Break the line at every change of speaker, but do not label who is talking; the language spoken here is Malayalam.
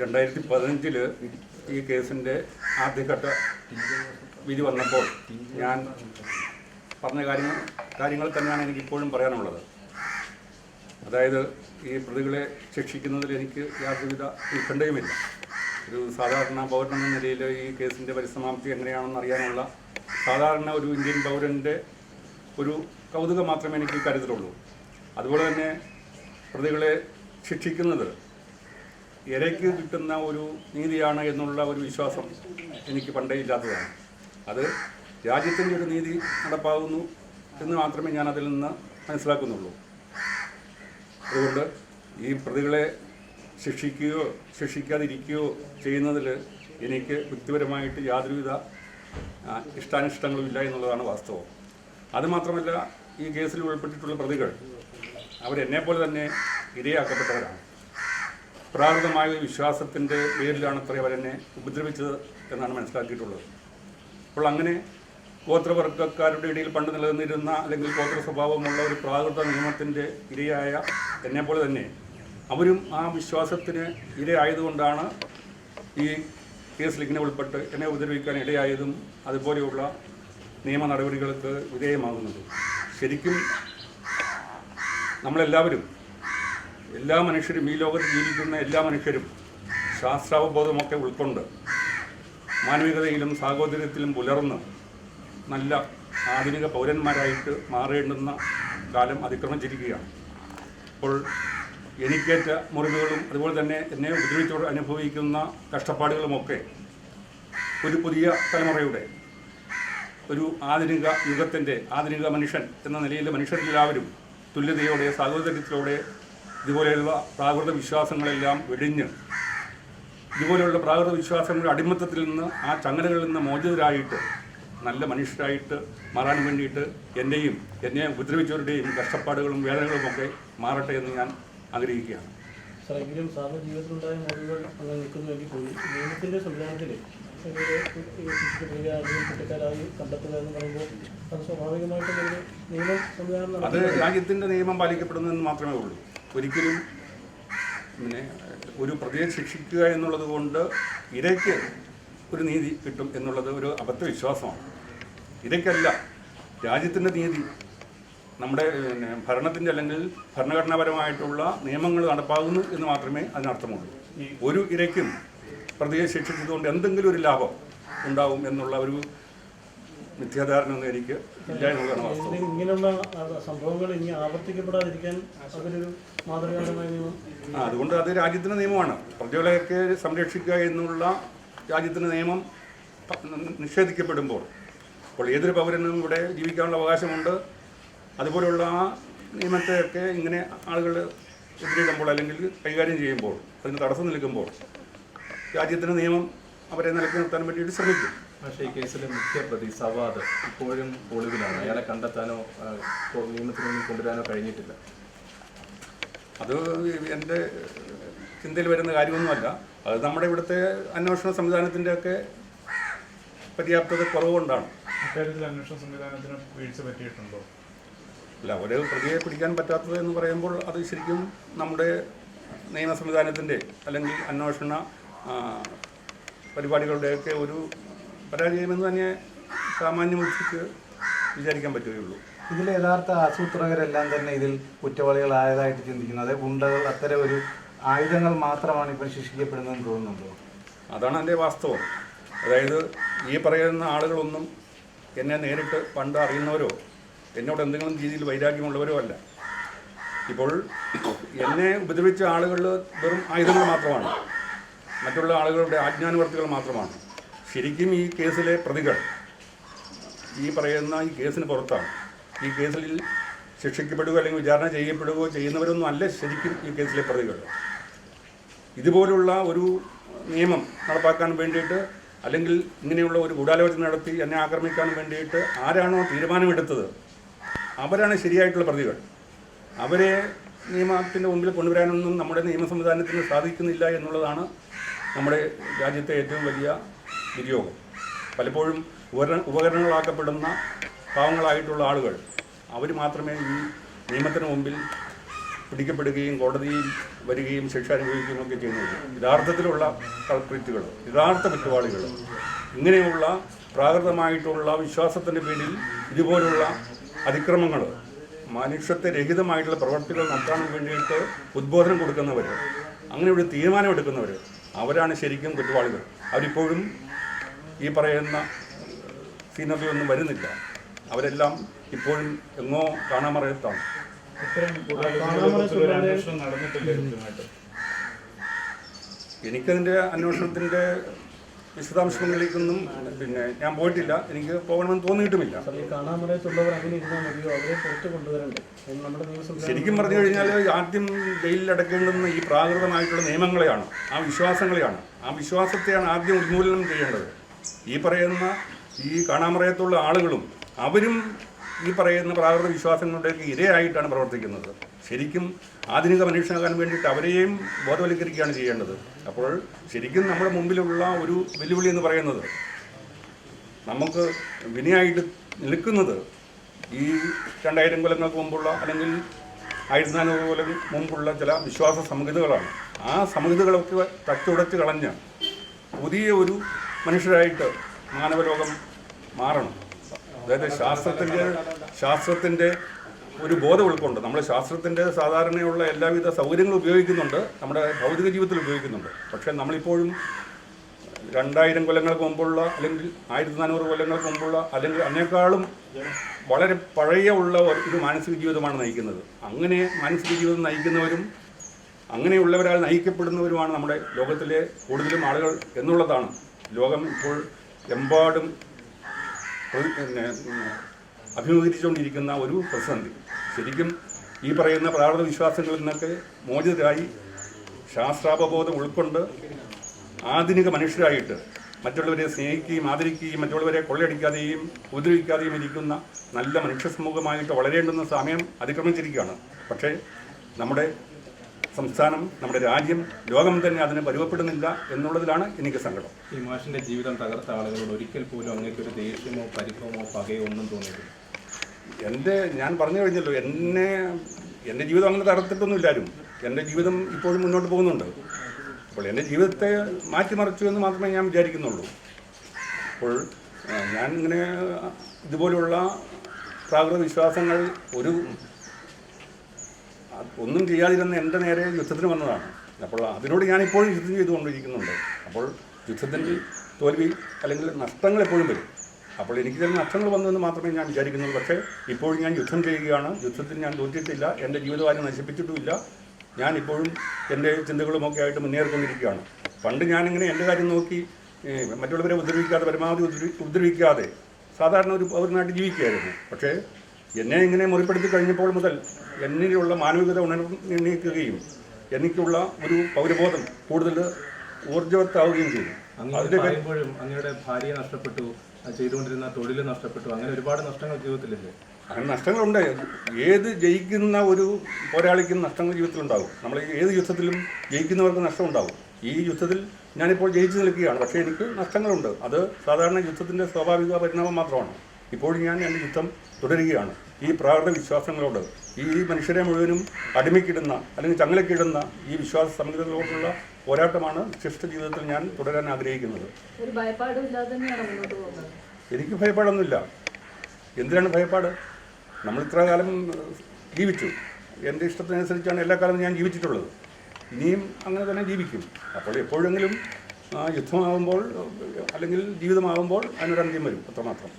രണ്ടായിരത്തി പതിനഞ്ചിൽ ഈ കേസിന്റെ ആദ്യഘട്ട വിധി വന്നപ്പോൾ ഞാൻ പറഞ്ഞ കാര്യങ്ങൾ കാര്യങ്ങൾ തന്നെയാണ് എനിക്കിപ്പോഴും പറയാനുള്ളത്. അതായത് ഈ പ്രതികളെ ശിക്ഷിക്കുന്നതിൽ എനിക്ക് യാതൊരുവിധ ഉത്കണ്ഠയുമില്ല. ഒരു സാധാരണ പൗരൻ എന്ന നിലയിൽ ഈ കേസിന്റെ പരിസമാപ്തി എങ്ങനെയാണെന്ന് അറിയാനുള്ള സാധാരണ ഒരു ഇന്ത്യൻ പൗരന്റെ ഒരു കൗതുകം മാത്രമേ എനിക്ക് കരുതലുള്ളൂ അതുപോലെ തന്നെ പ്രതികളെ ശിക്ഷിക്കുന്നത് ഇരയ്ക്ക് കിട്ടുന്ന ഒരു നീതിയാണ് എന്നുള്ള ഒരു വിശ്വാസം എനിക്ക് പണ്ടേ ഇല്ലാത്തതാണ്. അത് രാജ്യത്തിന്റെ ഒരു നീതി നടപ്പാകുന്നു എന്ന് മാത്രമേ ഞാൻ അതിൽ നിന്ന് മനസ്സിലാക്കുന്നുള്ളൂ. അതുകൊണ്ട് ഈ പ്രതികളെ ശിക്ഷിക്കുകയോ ശിക്ഷിക്കാതിരിക്കുകയോ ചെയ്യുന്നതിൽ എനിക്ക് വ്യക്തിപരമായിട്ട് യാതൊരുവിധ ഇഷ്ടാനിഷ്ടങ്ങളും ഇല്ല എന്നുള്ളതാണ് വാസ്തവം. അതുമാത്രമല്ല ഈ കേസിൽ ഉൾപ്പെട്ടിട്ടുള്ള പ്രതികൾ അവരെന്നെ പോലെ തന്നെ ഇരയാക്കപ്പെട്ടവരാണ്. പ്രാകൃതമായ ഒരു വിശ്വാസത്തിന്റെ പേരിലാണ് അത്ര അവരെന്നെ ഉപദ്രവിച്ചത് എന്നാണ് മനസ്സിലാക്കിയിട്ടുള്ളത്. അപ്പോൾ അങ്ങനെ ഗോത്രവർഗക്കാരുടെ ഇടയിൽ പണ്ട് നിലനിന്നിരുന്ന അല്ലെങ്കിൽ ഗോത്ര സ്വഭാവമുള്ള ഒരു പ്രാകൃത നിയമത്തിന്റെ ഇരയായ പോലെ തന്നെ അവരും ആ വിശ്വാസത്തിന് ഇരയായതുകൊണ്ടാണ് ഈ കേസിൽ ഇങ്ങനെ ഉൾപ്പെട്ട് എന്നെ ഉപദ്രവിക്കാൻ ഇടയായതും അതുപോലെയുള്ള നിയമ നടപടികൾക്ക് വിധേയമാകുന്നത്. ശരിക്കും നമ്മളെല്ലാവരും എല്ലാ മനുഷ്യരും ഈ ലോകത്ത് ജീവിക്കുന്ന എല്ലാ മനുഷ്യരും ശാസ്ത്രാവബോധമൊക്കെ ഉൾക്കൊണ്ട് മാനവികതയിലും സാഹോദര്യത്തിലും പുലർന്ന് നല്ല ആധുനിക പൗരന്മാരായിട്ട് മാറേണ്ടുന്ന കാലം അതിക്രമിച്ചിരിക്കുകയാണ്. അപ്പോൾ എനിക്കേറ്റ മുറിവുകളും അതുപോലെ തന്നെ എന്നെ ഉപദ്രവിച്ചോട് അനുഭവിക്കുന്ന കഷ്ടപ്പാടുകളുമൊക്കെ ഒരു പുതിയ തലമുറയുടെ ഒരു ആധുനിക യുഗത്തിന്റെ ആധുനിക മനുഷ്യൻ എന്ന നിലയിൽ മനുഷ്യരെല്ലാവരും തുല്യതയോടെ സാഹോദര്യത്തിലൂടെ ഇതുപോലെയുള്ള പ്രാകൃത വിശ്വാസങ്ങളെല്ലാം വെടിഞ്ഞ് ഇതുപോലെയുള്ള പ്രാകൃത വിശ്വാസങ്ങളുടെ അടിമത്തത്തിൽ നിന്ന് ആ ചങ്ങലകളിൽ നിന്ന് മോചിതരായിട്ട് നല്ല മനുഷ്യരായിട്ട് മാറാൻ വേണ്ടിയിട്ട് എന്റെയും എന്നെ ഉപദ്രവിച്ചവരുടെയും കഷ്ടപ്പാടുകളും വേദനകളും ഒക്കെ മാറട്ടെ എന്ന് ഞാൻ ആഗ്രഹിക്കുകയാണ്.
എങ്കിലും ജീവിതത്തിലുണ്ടായ മുറിവുകൾ അങ്ങനെ നിൽക്കുന്നുവെങ്കിൽ പോയി സംവിധാനത്തിൽ അത് രാജ്യത്തിന്റെ നിയമം
പാലിക്കപ്പെടുന്നതെന്ന് മാത്രമേ ഉള്ളൂ. ഒരിക്കലും പിന്നെ ഒരു പ്രതിയെ ശിക്ഷിക്കുക എന്നുള്ളത് കൊണ്ട് ഇരയ്ക്ക് ഒരു നീതി കിട്ടും എന്നുള്ളത് ഒരു അബദ്ധവിശ്വാസമാണ്. ഇരയ്ക്കല്ല രാജ്യത്തിന്റെ നീതി നമ്മുടെ പിന്നെ ഭരണത്തിന്റെ അല്ലെങ്കിൽ ഭരണഘടനാപരമായിട്ടുള്ള നിയമങ്ങൾ നടപ്പാകുന്നു എന്ന് മാത്രമേ അതിനർത്ഥമുള്ളൂ. ഒരു ഇരയ്ക്കും പ്രതിയെ ശിക്ഷിച്ചതുകൊണ്ട് എന്തെങ്കിലും ഒരു ലാഭം ഉണ്ടാവും എന്നുള്ള ഒരു മിഥ്യാധാരണ എനിക്ക് ഇല്ല എന്നുള്ളതാണ് വാസ്തവം
ഇങ്ങനെയുള്ള സംഭവങ്ങൾ ഇനി ആവർത്തിക്കപ്പെടാതിരിക്കാൻ അതൊരു മാതൃകാപരമായ നിയമം.
ആ അതുകൊണ്ട് അത് രാജ്യത്തിന്റെ നിയമമാണ്. പ്രതികളെയൊക്കെ സംരക്ഷിക്കുക എന്നുള്ള രാജ്യത്തിന്റെ നിയമം നിഷേധിക്കപ്പെടുമ്പോൾ അപ്പോൾ ഏതൊരു പൗരനും ഇവിടെ ജീവിക്കാനുള്ള അവകാശമുണ്ട്. അതുപോലുള്ള ആ നിയമത്തെയൊക്കെ ഇങ്ങനെ ആളുകൾ എതിരിടുമ്പോൾ അല്ലെങ്കിൽ കൈകാര്യം ചെയ്യുമ്പോൾ അതിന് തടസ്സം നിൽക്കുമ്പോൾ രാജ്യത്തിന്റെ നിയമം അവരെ നിലനിർത്താൻ നിർത്താൻ വേണ്ടിയിട്ട് ശ്രമിക്കും.
പക്ഷേ ഈ കേസിലെ മുഖ്യ പ്രതി സവാദ് ഇപ്പോഴും ഒളിവിലാണ്. അയാളെ കണ്ടെത്താനോ നിയമത്തിന് മുന്നിൽ കൊണ്ടുവരാനോ കഴിഞ്ഞിട്ടില്ല.
അത് എന്റെ ചിന്തയിൽ വരുന്ന കാര്യമൊന്നുമല്ല. അത് നമ്മുടെ ഇവിടുത്തെ അന്വേഷണ സംവിധാനത്തിന്റെ ഒക്കെ പര്യാപ്തത കുറവുകൊണ്ടാണ്.
അന്വേഷണ സംവിധാനത്തിന് വീഴ്ച പറ്റിയിട്ടുണ്ടോ?
അല്ല ഒരു പ്രതിയെ പിടിക്കാൻ പറ്റാത്തത് എന്ന് പറയുമ്പോൾ അത് ശരിക്കും നമ്മുടെ നിയമ സംവിധാനത്തിന്റെ അല്ലെങ്കിൽ അന്വേഷണ പരിപാടികളുടെയൊക്കെ ഒരു പരാജയമെന്ന് തന്നെ സാമാന്യ ബുദ്ധിക്ക് വിചാരിക്കാൻ പറ്റുകയുള്ളൂ
ഇതിലെ യഥാർത്ഥ ആസൂത്രകരെല്ലാം തന്നെ ഇതിൽ കുറ്റവാളികളായതായിട്ട് ചിന്തിക്കുന്നു. അതേ ഗുണ്ടകൾ അത്തരം ഒരു ആയുധങ്ങൾ മാത്രമാണ് ഇപ്പോൾ ശിക്ഷിക്കപ്പെടുന്നതെന്ന് തോന്നുന്നുണ്ടോ?
അതാണ് എന്റെ വാസ്തവം. അതായത് ഈ പറയുന്ന ആളുകളൊന്നും എന്നെ നേരിട്ട് പണ്ട് അറിയുന്നവരോ എന്നോട് എന്തെങ്കിലും രീതിയിൽ വൈരാഗ്യമുള്ളവരോ അല്ല. ഇപ്പോൾ എന്നെ ഉപദ്രവിച്ച ആളുകൾ വെറും ആയുധങ്ങൾ മാത്രമാണ്. മറ്റുള്ള ആളുകളുടെ ആജ്ഞാനുവർത്തികൾ മാത്രമാണ്. ശരിക്കും ഈ കേസിലെ പ്രതികൾ ഈ പറയുന്ന ഈ കേസിന് പുറത്താണ്. ഈ കേസിൽ ശിക്ഷിക്കപ്പെടുകയോ അല്ലെങ്കിൽ വിചാരണ ചെയ്യപ്പെടുകയോ ചെയ്യുന്നവരൊന്നും അല്ല ശരിക്കും ഈ കേസിലെ പ്രതികൾ. ഇതുപോലുള്ള ഒരു നിയമം നടപ്പാക്കാൻ വേണ്ടിയിട്ട് അല്ലെങ്കിൽ ഇങ്ങനെയുള്ള ഒരു ഗൂഢാലോചന നടത്തി എന്നെ ആക്രമിക്കാൻ വേണ്ടിയിട്ട് ആരാണോ തീരുമാനമെടുത്തത് അവരാണ് ശരിയായിട്ടുള്ള പ്രതികൾ. അവരെ നിയമത്തിന്റെ മുമ്പിൽ കൊണ്ടുവരാനൊന്നും നമ്മുടെ നിയമ സംവിധാനത്തിന് സാധിക്കുന്നില്ല എന്നുള്ളതാണ് നമ്മുടെ രാജ്യത്തെ ഏറ്റവും വലിയ ദുര്യോഗം പലപ്പോഴും ഉപകരണ ഉപകരണങ്ങളാക്കപ്പെടുന്ന പാവങ്ങളായിട്ടുള്ള ആളുകൾ അവർ മാത്രമേ ഈ നിയമത്തിന് മുമ്പിൽ പിടിക്കപ്പെടുകയും കോടതിയിൽ വരികയും ശിക്ഷ അനുഭവിക്കുകയും ഒക്കെ ചെയ്യുന്നുള്ളൂ യഥാർത്ഥത്തിലുള്ള കൾപ്രിറ്റുകൾ യഥാർത്ഥ കുറ്റവാളികൾ ഇങ്ങനെയുള്ള പ്രാകൃതമായിട്ടുള്ള വിശ്വാസത്തിന്റെ പേരിൽ ഇതുപോലുള്ള അതിക്രമങ്ങൾ മനുഷ്യത്തെ രഹിതമായിട്ടുള്ള പ്രവർത്തികൾ നടത്താൻ വേണ്ടിയിട്ട് ഉദ്ബോധനം കൊടുക്കുന്നവർ അങ്ങനെ ഒരു തീരുമാനമെടുക്കുന്നവർ അവരാണ് ശരിക്കും കുറ്റവാളികൾ. അവരിപ്പോഴും ഈ പറയുന്ന സീനറിയൊന്നും വരുന്നില്ല. അവരെല്ലാം ഇപ്പോഴും എങ്ങോ കാണാമറയത്താണ് എനിക്കതിന്റെ അന്വേഷണത്തിന്റെ വിശദാംശങ്ങളിലേക്കൊന്നും പിന്നെ ഞാൻ പോയിട്ടില്ല. എനിക്ക് പോകണമെന്ന് തോന്നിയിട്ടുമില്ല. ശരിക്കും പറഞ്ഞു കഴിഞ്ഞാൽ ആദ്യം ജയിലിൽ അടക്കേണ്ടുന്ന ഈ പ്രാകൃതമായിട്ടുള്ള നിയമങ്ങളെയാണ്. ആ വിശ്വാസങ്ങളെയാണ്. ആ വിശ്വാസത്തെയാണ് ആദ്യം ഉന്മൂലനം ചെയ്യേണ്ടത്. ഈ പറയുന്ന ഈ കാണാമറയത്തുള്ള ആളുകളും അവരും ഈ പറയുന്ന പ്രാകൃത വിശ്വാസങ്ങളുടെയൊക്കെ ഇരയായിട്ടാണ് പ്രവർത്തിക്കുന്നത്. ശരിക്കും ആധുനിക മനുഷ്യനാകാൻ വേണ്ടിയിട്ട് അവരെയും ബോധവൽക്കരിക്കുകയാണ് ചെയ്യേണ്ടത്. അപ്പോൾ ശരിക്കും നമ്മുടെ മുമ്പിലുള്ള ഒരു വെല്ലുവിളി എന്ന് പറയുന്നത് നമുക്ക് വിനയായിട്ട് നിൽക്കുന്നത് ഈ രണ്ടായിരം കൊല്ലങ്ങൾക്ക് മുമ്പുള്ള അല്ലെങ്കിൽ ആയിരത്തി നാനൂറ് കൊല്ലം മുമ്പുള്ള ചില വിശ്വാസ സംഹിതകളാണ് ആ സംഹിതകളൊക്കെ തച്ചുടച്ച് കളഞ്ഞ് പുതിയ ഒരു മനുഷ്യരായിട്ട് മാനവലോകം മാറണം. അതായത് ശാസ്ത്രത്തിന്റെ ശാസ്ത്രത്തിന്റെ ഒരു ബോധം ഉൾക്കൊണ്ട് നമ്മൾ ശാസ്ത്രത്തിന്റെ സാധാരണയുള്ള എല്ലാവിധ സൗകര്യങ്ങളും ഉപയോഗിക്കുന്നുണ്ട്. നമ്മുടെ ഭൗതിക ജീവിതത്തിൽ ഉപയോഗിക്കുന്നുണ്ട്. പക്ഷേ നമ്മളിപ്പോഴും രണ്ടായിരം കൊല്ലങ്ങൾക്ക് മുമ്പുള്ള അല്ലെങ്കിൽ ആയിരത്തി നാനൂറ് കൊല്ലങ്ങൾക്ക് മുമ്പുള്ള അല്ലെങ്കിൽ അതിനേക്കാളും വളരെ പഴയ ഉള്ള ഒരു മാനസിക ജീവിതമാണ് നയിക്കുന്നത്. അങ്ങനെ മാനസിക ജീവിതം നയിക്കുന്നവരും അങ്ങനെയുള്ളവരാൽ നയിക്കപ്പെടുന്നവരുമാണ് നമ്മുടെ ലോകത്തിലെ കൂടുതലും ആളുകൾ എന്നുള്ളതാണ് ലോകം ഇപ്പോൾ എമ്പാടും പിന്നെ അഭിമുഖീകരിച്ചുകൊണ്ടിരിക്കുന്ന ഒരു പ്രതിസന്ധി. ശരിക്കും ഈ പറയുന്ന പ്രാകൃത വിശ്വാസങ്ങളിൽ നിന്നൊക്കെ മോചിതരായി ശാസ്ത്രാപബോധം ഉൾക്കൊണ്ട് ആധുനിക മനുഷ്യരായിട്ട് മറ്റുള്ളവരെ സ്നേഹിക്കുകയും ആദരിക്കുകയും മറ്റുള്ളവരെ കൊള്ളയടിക്കാതെയും ഉപദ്രവിക്കാതെയും ഇരിക്കുന്ന നല്ല മനുഷ്യ സമൂഹമായിട്ട് വളരേണ്ടുന്ന സമയം അതിക്രമിച്ചിരിക്കുകയാണ്. പക്ഷേ നമ്മുടെ സംസ്ഥാനം നമ്മുടെ രാജ്യം ലോകം തന്നെ അതിന് പരുവപ്പെടുന്നില്ല എന്നുള്ളതിലാണ് എനിക്ക് സങ്കടം.
ഈ മാഷിന്റെ ജീവിതം തകർത്ത ആളുകളോട് ഒരിക്കൽ പോലും അങ്ങേക്കൊരു ദേഷ്യമോ പരിഭവമോ പകയോ ഒന്നും തോന്നിയിട്ടില്ല.
എന്റെ ഞാൻ പറഞ്ഞു കഴിഞ്ഞല്ലോ എന്നെ എന്റെ ജീവിതം അങ്ങനെ തകർത്തിട്ടൊന്നും ഇല്ലാരും. എന്റെ ജീവിതം ഇപ്പോഴും മുന്നോട്ട് പോകുന്നുണ്ട്. അപ്പോൾ എന്റെ ജീവിതത്തെ മാറ്റിമറിച്ചു എന്ന് മാത്രമേ ഞാൻ വിചാരിക്കുന്നുള്ളൂ. അപ്പോൾ ഞാൻ ഇങ്ങനെ ഇതുപോലുള്ള പ്രാകൃത വിശ്വാസങ്ങൾ ഒരു ഒന്നും ചെയ്യാതിരുന്ന എന്റെ നേരെ യുദ്ധത്തിന് വന്നതാണ്. അപ്പോൾ അതിനോട് ഞാൻ ഇപ്പോഴും യുദ്ധം ചെയ്തുകൊണ്ടിരിക്കുന്നുണ്ട്. അപ്പോൾ യുദ്ധത്തിന്റെ തോൽവി അല്ലെങ്കിൽ നഷ്ടങ്ങൾ എപ്പോഴും വരും. അപ്പോൾ എനിക്ക് ചില നഷ്ടങ്ങൾ വന്നെന്ന് മാത്രമേ ഞാൻ വിചാരിക്കുന്നുള്ളൂ. പക്ഷേ ഇപ്പോഴും ഞാൻ യുദ്ധം ചെയ്യുകയാണ്. യുദ്ധത്തിൽ ഞാൻ തോറ്റിട്ടില്ല എന്റെ ജീവിതകാലം നശിപ്പിച്ചിട്ടുമില്ല. ഞാൻ ഇപ്പോഴും എന്റെ ചിന്തകളുമൊക്കെ ആയിട്ട് മുന്നേറിക്കൊണ്ടിരിക്കുകയാണ്. പണ്ട് ഞാനിങ്ങനെ എന്റെ കാര്യം നോക്കി മറ്റുള്ളവരെ ഉപദ്രവിക്കാതെ പരമാവധി ഉപദ്രവിക്കാതെ സാധാരണ ഒരു പൗരനായിട്ട് ജീവിക്കുകയായിരുന്നു. പക്ഷേ എന്നെ ഇങ്ങനെ മുറിപ്പെടുത്തി കഴിഞ്ഞപ്പോൾ മുതൽ എന്നിലുള്ള മാനവികത ഉണർന്നീക്കുകയും എനിക്കുള്ള ഒരു പൗരബോധം കൂടുതൽ ഊർജവത്താവുകയും ചെയ്തു. അതിന്റെ
പറയുമ്പോഴും അങ്ങയുടെ ഭാര്യയെ നഷ്ടപ്പെട്ടു ചെയ്തുകൊണ്ടിരുന്ന തൊഴിൽ നഷ്ടപ്പെട്ടു അങ്ങനെ ഒരുപാട് നഷ്ടങ്ങൾ ജീവിതത്തിലില്ലേ?
അങ്ങനെ നഷ്ടങ്ങളുണ്ട്. ഏത് ജയിക്കുന്ന ഒരു പോരാളിക്കും നഷ്ടങ്ങൾ ജീവിതത്തിലുണ്ടാകും നമ്മൾ ഏത് യുദ്ധത്തിലും ജയിക്കുന്നവർക്ക് നഷ്ടമുണ്ടാകും ഈ യുദ്ധത്തിൽ ഞാനിപ്പോൾ ജയിച്ചു നിൽക്കുകയാണ്. പക്ഷേ എനിക്ക് നഷ്ടങ്ങളുണ്ട്. അത് സാധാരണ യുദ്ധത്തിന്റെ സ്വാഭാവിക പരിണാമം മാത്രമാണ്. ഇപ്പോഴും ഞാൻ എന്റെ യുദ്ധം തുടരുകയാണ്. ഈ പ്രാകൃത വിശ്വാസങ്ങളോട് ഈ മനുഷ്യരെ മുഴുവനും അടിമയ്ക്കിടുന്ന അല്ലെങ്കിൽ ചങ്ങലക്കിടുന്ന ഈ വിശ്വാസ സമഗ്രതകളോടുള്ള പോരാട്ടമാണ് ശിഷ്ട ജീവിതത്തിൽ ഞാൻ തുടരാൻ ആഗ്രഹിക്കുന്നത്. എനിക്ക് ഭയപ്പാടൊന്നുമില്ല. എന്തിനാണ് ഭയപ്പാട്? നമ്മൾ ഇത്ര കാലം ജീവിച്ചു. എന്റെ ഇഷ്ടത്തിനനുസരിച്ചാണ് എല്ലാ കാലവും ഞാൻ ജീവിച്ചിട്ടുള്ളത്. ഇനിയും അങ്ങനെ തന്നെ ജീവിക്കും. അപ്പോൾ എപ്പോഴെങ്കിലും യുദ്ധമാകുമ്പോൾ അല്ലെങ്കിൽ ജീവിതമാകുമ്പോൾ അതിനൊരന്ത്യം വരും. അത്രമാത്രം.